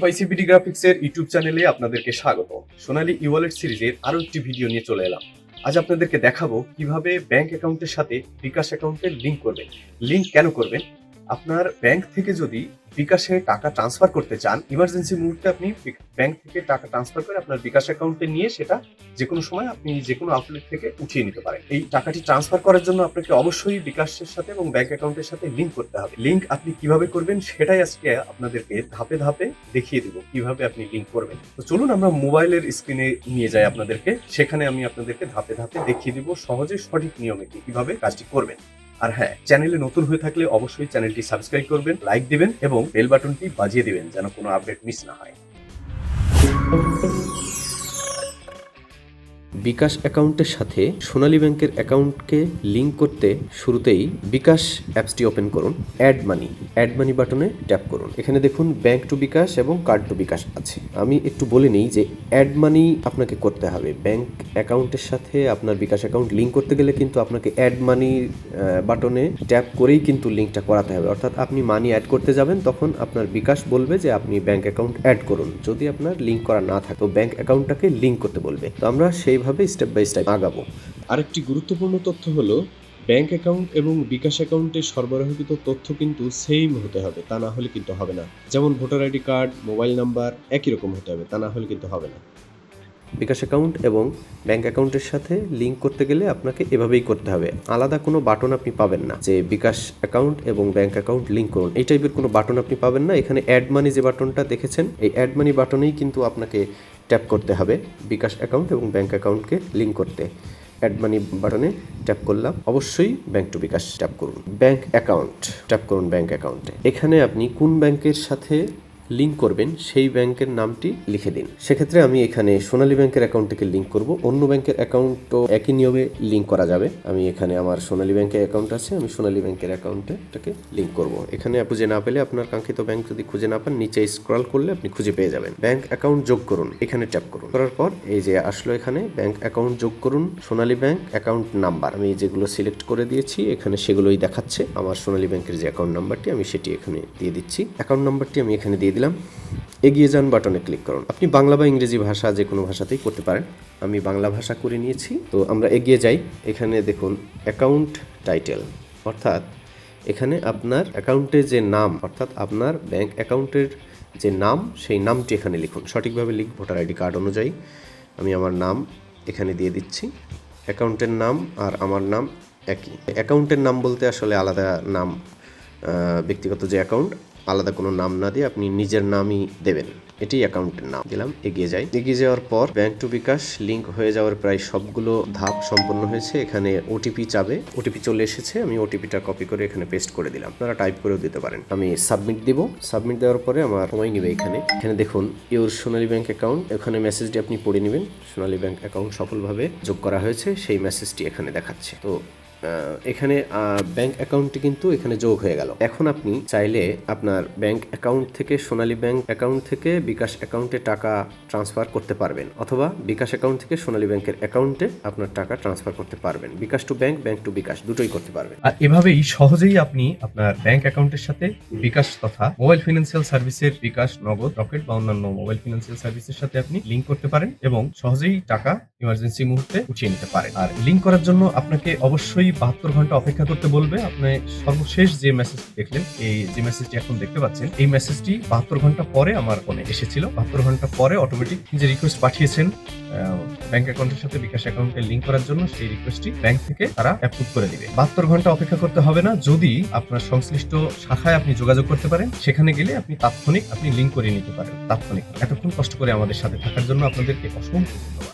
পাইসিবিডি গ্রাফিক্সের ইউটিউব চ্যানেলে আপনাদেরকে স্বাগত সোনালী ইওয়ালেট সিরিজের আরও একটি ভিডিও নিয়ে চলে এলাম। আজ আপনাদেরকে দেখাবো কীভাবে ব্যাংক অ্যাকাউন্টের সাথে বিকাশ অ্যাকাউন্টের লিঙ্ক করবেন। লিঙ্ক কেন করবেন? আপনার ব্যাংক থেকে যদি বিকাশে টাকা ট্রান্সফার করতে চান ইমার্জেন্সি মুহূর্তে আপনি ব্যাংক থেকে টাকা ট্রান্সফার করে আপনার বিকাশ অ্যাকাউন্টে নিয়ে সেটা যে কোনো সময় আপনি যে কোনো আউটলেট থেকে উঠিয়ে নিতে পারেন। এই টাকাটি ট্রান্সফার করার জন্য আপনাকে অবশ্যই বিকাশের সাথে এবং ব্যাংক অ্যাকাউন্টের সাথে লিংক করতে হবে। লিংক আপনি কীভাবে করবেন সেটাই আজকে আপনাদেরকে ধাপে ধাপে দেখিয়ে দিব কীভাবে আপনি লিংক করবেন। তো চলুন আমরা মোবাইলের স্ক্রিনে নিয়ে যাই আপনাদেরকে। সেখানে আমি আপনাদেরকে ধাপে ধাপে দেখিয়ে দিব সহজে সঠিক নিয়মে কীভাবে কাজটি করবেন। আর হ্যাঁ চ্যানেলে নতুন হয়ে থাকলে অবশ্যই চ্যানেলটি সাবস্ক্রাইব করবেন লাইক দিবেন এবং বেল বাটনটি বাজিয়ে দিবেন যেন কোনো আপডেট মিস না হয়। বিকাশ অ্যাকাউন্টের সাথে সোনালী ব্যাংকের অ্যাকাউন্টকে লিঙ্ক করতে শুরুতেই বিকাশ অ্যাপসটি ওপেন করুন, অ্যাড মানি। অ্যাড মানি বাটনে ট্যাপ করুন। এখানে দেখুন, ব্যাংক টু বিকাশ এবং কার্ড টু বিকাশ আছে। আমি একটু বলে নিই যে অ্যাড মানি আপনাকে করতে হবে। ব্যাংক অ্যাকাউন্টের সাথে আপনার বিকাশ অ্যাকাউন্ট লিঙ্ক করতে গেলে কিন্তু আপনাকে অ্যাড মানি বাটনে ট্যাপ করেই কিন্তু লিঙ্কটা করাতে হবে। অর্থাৎ আপনি মানি অ্যাড করতে যাবেন, তখন আপনার বিকাশ বলবে যে আপনি ব্যাংক অ্যাকাউন্ট অ্যাড করুন। যদি আপনার লিঙ্ক করা না থাকে, তো ব্যাংক অ্যাকাউন্টটাকে লিঙ্ক করতে বলবে। তো আমরা সেইভাবে স্টেপ বাই স্টেপ আগাবো। আরেকটি গুরুত্বপূর্ণ তথ্য হলো ব্যাংক অ্যাকাউন্ট এবং বিকাশ অ্যাকাউন্টে সরবরাহকৃত তথ্য কিন্তু সেম হতে হবে তা না হলে কিন্তু হবে না। যেমন voter ID card mobile number একই রকম হতে হবে তা না হলে কিন্তু হবে না। বিকাশ অ্যাকাউন্ট এবং ব্যাংক অ্যাকাউন্টের সাথে লিঙ্ক করতে গেলে আপনাকে এভাবেই করতে হবে। আলাদা কোনো বাটন আপনি পাবেন না যে বিকাশ অ্যাকাউন্ট এবং ব্যাংক অ্যাকাউন্ট লিঙ্ক করুন। এই টাইপের কোনো বাটন আপনি পাবেন না। এখানে অ্যাড মানি যে বাটনটা দেখেছেন এই অ্যাড মানি বাটনেই কিন্তু আপনাকে ট্যাপ করতে হবে। বিকাশ অ্যাকাউন্ট এবং ব্যাঙ্ক অ্যাকাউন্টকে লিঙ্ক করতে। অ্যাড মানি বাটনে ট্যাপ করলাম। অবশ্যই ব্যাঙ্ক টু বিকাশ ট্যাপ করুন। ব্যাঙ্ক অ্যাকাউন্ট ট্যাপ করুন ব্যাঙ্ক অ্যাকাউন্টে এখানে আপনি কোন ব্যাংকের সাথে লিংক করবেন, সেই ব্যাংকের নামটি লিখে দিন। সেক্ষেত্রে আমি এখানে সোনালী ব্যাংকের অ্যাকাউন্টটিকে লিঙ্ক করব। অন্য ব্যাংকের অ্যাকাউন্টও একই নিয়মে লিঙ্ক করা যাবে। আমি এখানে আমার সোনালী ব্যাংকের অ্যাকাউন্ট আছে, আমি সোনালী ব্যাংকের অ্যাকাউন্টটাকে লিঙ্ক করব। এখানে খুঁজে না পেলে আপনার কাঙ্ক্ষিত ব্যাংক যদি খুঁজে না পান, নিচে স্ক্রল করলে আপনি খুঁজে পেয়ে যাবেন। ব্যাংক অ্যাকাউন্ট যোগ করুন, এখানে ট্যাপ করুন। করার পর এই যে আসলো এখানে, ব্যাংক অ্যাকাউন্ট যোগ করুন, সোনালী ব্যাংক অ্যাকাউন্ট নাম্বার। আমি যেগুলো সিলেক্ট করে দিয়েছি, এখানে সেগুলোই দেখাচ্ছে। আমার সোনালী ব্যাংকের যে অ্যাকাউন্ট নাম্বারটি আমি সেটি এখানে দিয়ে দিচ্ছি। অ্যাকাউন্ট নাম্বারটি আমি এখানে দিয়ে দিলাম। এগিয়ে যান বাটনে ক্লিক করুন। আপনি বাংলা বা ইংরেজি ভাষা যে কোনো ভাষাতেই করতে পারেন। আমি বাংলা ভাষা করে নিয়েছি। তো আমরা এগিয়ে যাই। এখানে দেখুন অ্যাকাউন্ট টাইটেল অর্থাৎ এখানে আপনার অ্যাকাউন্টে যে নাম, অর্থাৎ আপনার ব্যাংক অ্যাকাউন্টের যে নাম, সেই নামটি এখানে লিখুন। সঠিকভাবে লিখ ভোটার আইডি কার্ড অনুযায়ী। আমি আমার নাম এখানে দিয়ে দিচ্ছি। অ্যাকাউন্টের নাম আর আমার নাম একই। অ্যাকাউন্টের নাম বলতে আসলে আলাদা নাম ব্যক্তিগত যে অ্যাকাউন্ট আলাদা কোনো নাম না দিয়ে আপনি নিজের নামই দেবেন। এটি অ্যাকাউন্টের নাম। দিলাম, এগিয়ে যাই। এগিয়ে যাওয়ার পর ব্যাংক টু বিকাশ লিংক হয়ে যাওয়ার প্রায় সবগুলো ধাপ সম্পন্ন হয়েছে। এখানে ওটিপি চাবে। ওটিপি চলে এসেছে। আমি ওটিপিটা কপি করে এখানে পেস্ট করে দিলাম। আপনারা টাইপ করেও দিতে পারেন। আমি সাবমিট দিব। সাবমিট দেওয়ার পরে আমার সময় নেবে এখানে। এখানে দেখুন ইউর সোনালী ব্যাংক অ্যাকাউন্ট এখানে মেসেজটি আপনি পড়ে নেবেন। সোনালী ব্যাংক অ্যাকাউন্ট সফলভাবে যোগ করা হয়েছে। সেই মেসেজটি এখানে দেখাচ্ছে। তো এখানে ব্যাংক অ্যাকাউন্টটি কিন্তু এখানে যোগ হয়ে গেল। এখন আপনি চাইলে আপনার ব্যাংক অ্যাকাউন্ট থেকে সোনালী ব্যাংক অ্যাকাউন্ট থেকে বিকাশ অ্যাকাউন্টে টাকা ট্রান্সফার করতে পারবেন, অথবা বিকাশ অ্যাকাউন্ট থেকে সোনালী ব্যাংকের অ্যাকাউন্টে আপনার টাকা ট্রান্সফার করতে পারবেন। BKash to bank bank to bKash, দুটোই করতে পারবেন। আর এভাবেই সহজেই আপনি আপনার ব্যাংক অ্যাকাউন্টের সাথে বিকাশ তথা মোবাইল ফিনান্সিয়াল সার্ভিসের বিকাশ, নগদ, রকেট বা অন্যান্য মোবাইল ফিনান্সিয়াল সার্ভিসের সাথে আপনি লিঙ্ক করতে পারেন এবং সহজেই টাকা ইমার্জেন্সি মুহূর্তে উঠিয়ে নিতে পারেন। আর লিঙ্ক করার জন্য আপনাকে অবশ্যই বাহাত্তর ঘণ্টা অপেক্ষা করতে বলবে, আপনি সর্বশেষ যে মেসেজ দেখলেন, এই যে মেসেজটি এখন দেখতে পাচ্ছেন, এই মেসেজটি বাহাত্তর ঘণ্টা পরে আমার ফোনে এসেছিল। বাহাত্তর ঘণ্টা পরে অটোমেটিক যে রিকোয়েস্ট পাঠিয়েছেন ব্যাংক অ্যাকাউন্টের সাথে বিকাশ অ্যাকাউন্টে লিঙ্ক করার জন্য সেই রিকোয়েস্টটি ব্যাংক থেকে তারা অ্যাপ্রুভ করে দিবে। বাহাত্তর ঘণ্টা অপেক্ষা করতে হবে না, যদি আপনার সংশ্লিষ্ট শাখায় আপনি যোগাযোগ করতে পারেন, সেখানে গেলে আপনি তাৎক্ষণিক আপনি লিঙ্ক করে নিতে পারেন, তাৎক্ষণিক। এতক্ষণ কষ্ট করে আমাদের সাথে থাকার জন্য আপনাদেরকে অসংখ্য ধন্যবাদ।